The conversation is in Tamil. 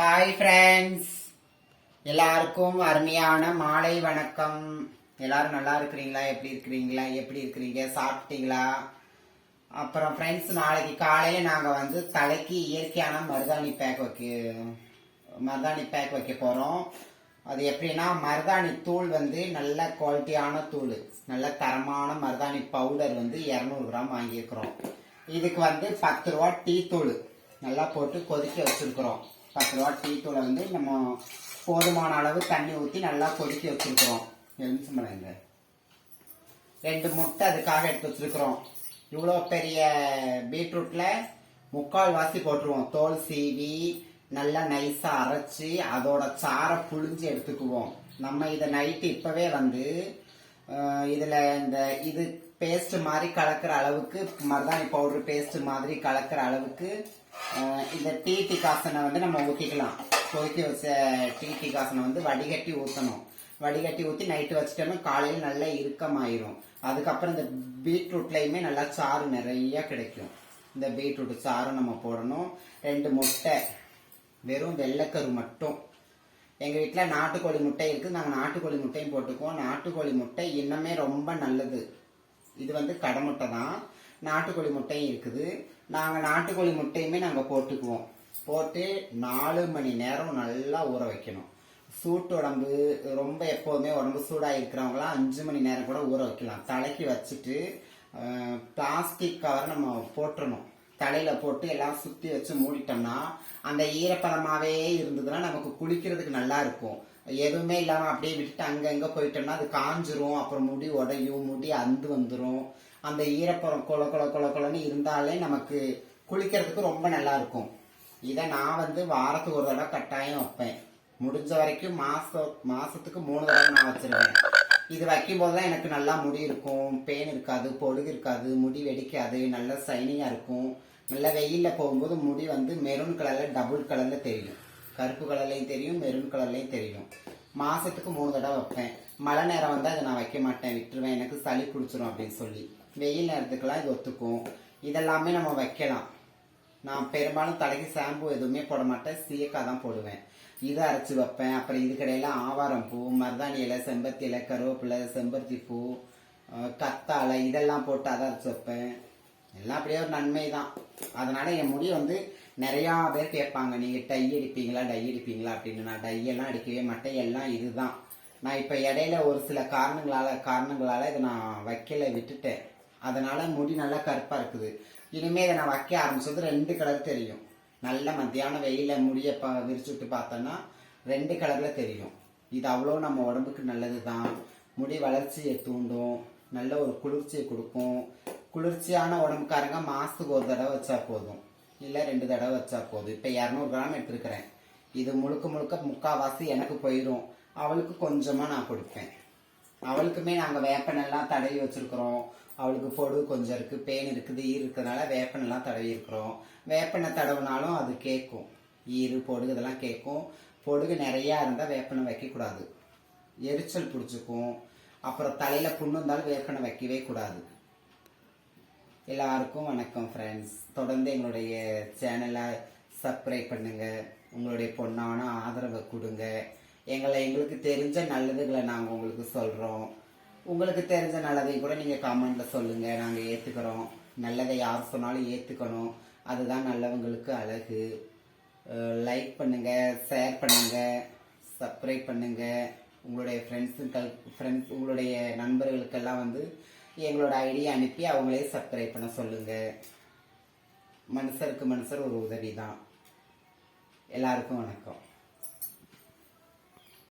ஹாய் ஃப்ரெண்ட்ஸ் எல்லாருக்கும் அருமையான மாலை வணக்கம். எல்லாரும் நல்லா இருக்கிறீங்களா? எப்படி இருக்கிறீங்களா? எப்படி இருக்கிறீங்க? சாப்பிட்டீங்களா? அப்புறம் ஃப்ரெண்ட்ஸ் நாளைக்கு காலையில் நாங்கள் வந்து தலைக்கு இயற்கையான மருதாணி பேக் வைக்க மருதாணி பேக் வைக்க போகிறோம் அது எப்படின்னா மருதாணி தூள் வந்து நல்ல குவாலிட்டியான தூள். நல்ல தரமான மருதாணி பவுடர் வந்து இரநூறு கிராம் வாங்கியிருக்கிறோம். இதுக்கு வந்து பத்து ரூபா டீ தூள். நல்லா போட்டு கொதிக்க வச்சுருக்குறோம். பத்து ரூபா டீ தூளை வந்து நம்ம போதுமான அளவு தண்ணி ஊற்றி நல்லா கொதிக்க வச்சிருக்கிறோம். எலுமிச்சம்பழங்க ரெண்டு முட்டை அதுக்காக எடுத்து வச்சிருக்கிறோம். இவ்வளோ பெரிய பீட்ரூட்டில் முக்கால் வாசி போட்டுருவோம். தோல் சீவி நல்லா நைஸாக அரைச்சி அதோட சாரை புழிஞ்சு எடுத்துக்குவோம். நம்ம இதை நைட்டு இப்போவே வந்து இதில் இந்த இது பேஸ்ட் மாதிரி கலக்கிற அளவுக்கு மருதாணி பவுடர் பேஸ்ட் மாதிரி கலக்கிற அளவுக்கு இந்த டீ டீ காசனை வந்து நம்ம ஊற்றிக்கலாம் கொதிக்க வச்ச டீ டீ காசனை வந்து வடிகட்டி ஊற்றணும் வடிகட்டி ஊற்றி நைட்டு வச்சுட்டோம்னா காலையில் நல்லா இறுக்கமாயிரும். அதுக்கப்புறம் இந்த பீட்ரூட்லையுமே நல்லா சாறு நிறைய கிடைக்கும். இந்த பீட்ரூட் சாறு நம்ம போடணும். ரெண்டு முட்டை வெறும் வெள்ளைக்கரு மட்டும். எங்கள் வீட்டில் நாட்டுக்கோழி முட்டை இருக்குது. நாங்கள் நாட்டுக்கோழி முட்டையும் போட்டுக்குவோம். நாட்டுக்கோழி முட்டை இன்னமே ரொம்ப நல்லது. இது வந்து கடை முட்டை தான். நாட்டுக்கோழி முட்டையும் இருக்குது. நாங்கள் நாட்டுக்கோழி முட்டையுமே நாங்கள் போட்டுக்குவோம். போட்டு நாலு மணி நேரம் நல்லா ஊற வைக்கணும். சூட்டு உடம்பு ரொம்ப எப்போதுமே உடம்பு சூடாக இருக்கிறவங்களாம் அஞ்சு மணி நேரம் கூட ஊற வைக்கலாம். தலைக்கு வச்சுட்டு பிளாஸ்டிக் கவர் நம்ம போட்டுடணும் தலையில் போட்டு எல்லாம் சுற்றி வச்சு மூடிட்டோம்னா அந்த ஈரப்பதமாகவே இருந்ததுன்னா நமக்கு குளிக்கிறதுக்கு நல்லா இருக்கும். எதுவுமே இல்லாமல் அப்படியே விட்டுட்டு அங்கங்க போயிட்டோம்னா அது காஞ்சிரும். அப்புறம் முடி உடையும் முடி அந்து வந்துடும் அந்த ஈரப்புறம் கொல கொல கொல கொலன்னு இருந்தாலே நமக்கு குளிக்கிறதுக்கு ரொம்ப நல்லா இருக்கும். இதை நான் வந்து வாரத்துக்கு ஒரு தடவை கட்டாயம் வைப்பேன். முடிஞ்ச வரைக்கும் மாதம் மாதத்துக்கு மூணு தடவை நான் வச்சிருவேன். இது வைக்கும் போதுதான் எனக்கு நல்லா முடி இருக்கும். பேன் இருக்காது பொடுகு இருக்காது முடி வெடிக்காது நல்லா சைனிங்காக இருக்கும். நல்லா வெயிலில் போகும்போது முடி வந்து மெரூன் கலரில் டபுள் கலரில் தெரியும். கருப்பு கலர்லையும் தெரியும் மெரூன் கலர்லையும் தெரியும். மாதத்துக்கு மூணு தடவை வைப்பேன். மழை நேரம் வந்தால் அதை நான் வைக்க மாட்டேன். விட்டுருவேன். எனக்கு சளி பிடிச்சிரும் அப்படின்னு சொல்லி. வெயில் நேரத்துக்கெல்லாம் இது ஒத்துக்கும். இதெல்லாமே நம்ம வைக்கலாம். நான் பெரும்பாலும் தலைக்கு ஷாம்பு எதுவுமே போட மாட்டேன். சீயக்காய் தான் போடுவேன். இதை அரைச்சி வைப்பேன். அப்புறம் இதுக்கடையில ஆவாரம் பூ மருதாணி இலை செம்பருத்தி இலை கருவேப்பிலை செம்பருத்தி பூ கத்தாழை இதெல்லாம் போட்டு அதை அரைச்சி வைப்பேன். எல்லாம் அப்படியே ஒரு நன்மை தான் அதனால என் முடி வந்து நிறையா பேர் கேட்பாங்க நீங்கள் டை அடிப்பீங்களா டை அடிப்பீங்களா? அப்படின்னு. நான் டையெல்லாம் அடிக்கவே மாட்டேன். எல்லாம் இதுதான். நான் இப்போ இடையில ஒரு சில காரணங்களால் காரணங்களால் இதை நான் வைக்கல விட்டுட்டேன். அதனால் முடி நல்லா கருப்பாக இருக்குது. இனிமேல் இதை நான் வைக்க ஆரம்பிச்சது ரெண்டு கலர் தெரியும். நல்ல மத்தியான வெயில முடியை ப விரிச்சுட்டு பார்த்தோன்னா ரெண்டு கலரில் தெரியும். இது அவ்வளோ நம்ம உடம்புக்கு நல்லது தான் முடி வளர்ச்சியை தூண்டும். நல்ல ஒரு குளிர்ச்சியை கொடுக்கும். குளிர்ச்சியான உடம்புக்காரங்க மாசத்துக்கு ஒரு தடவை வச்சா போதும். இல்லை ரெண்டு தடவை வச்சா போதும். இப்போ இரநூறு கிராம் எடுத்துருக்கிறேன். இது முழுக்க முழுக்க முக்காவாசி எனக்கு போயிடும் அவளுக்கு கொஞ்சமா நான் கொடுப்பேன். அவளுக்குமே நாங்கள் வேப்பனெல்லாம் தடவி வச்சிருக்கிறோம். அவளுக்கு பொடு கொஞ்சம் இருக்கு பேன் இருக்குது ஈர் இருக்கிறதுனால வேப்பனெல்லாம் தடவி இருக்கிறோம். வேப்பனை தடவுனாலும் அது கேட்கும் ஈரு பொடுகு இதெல்லாம் கேட்கும் பொடுகு நிறையா இருந்தால் வேப்பனை வைக்கக்கூடாது. எரிச்சல் பிடிச்சிக்கும். அப்புறம் தலையில புண்ணு இருந்தாலும் வேப்பனை வைக்கவே கூடாது. எல்லாருக்கும் வணக்கம் ஃப்ரெண்ட்ஸ் தொடர்ந்து எங்களுடைய சேனலை சப்ஸ்கிரைப் பண்ணுங்க. உங்களுடைய பொண்ணான ஆதரவை கொடுங்க. எங்களை எங்களுக்கு தெரிஞ்ச நல்லதுகளை நாங்கள் உங்களுக்கு சொல்கிறோம் உங்களுக்கு தெரிஞ்ச நல்லதையும் கூட நீங்கள் கமெண்டில் சொல்லுங்கள் நாங்கள் ஏற்றுக்கிறோம் நல்லதை யார் சொன்னாலும் ஏற்றுக்கணும் அதுதான் நல்லவங்களுக்கு அழகு. லைக் பண்ணுங்க ஷேர் பண்ணுங்க சப்ஸ்கிரைப் பண்ணுங்க. உங்களுடைய ஃப்ரெண்ட்ஸுக்கள் ஃப்ரெண்ட்ஸ் உங்களுடைய நண்பர்களுக்கெல்லாம் வந்து எங்களோட ஐடியா அனுப்பி அவங்களே சப்ஸ்கிரைப் பண்ண சொல்லுங்க. மனுஷருக்கு மனுஷர் ஒரு உதவி தான் எல்லாருக்கும் வணக்கம்.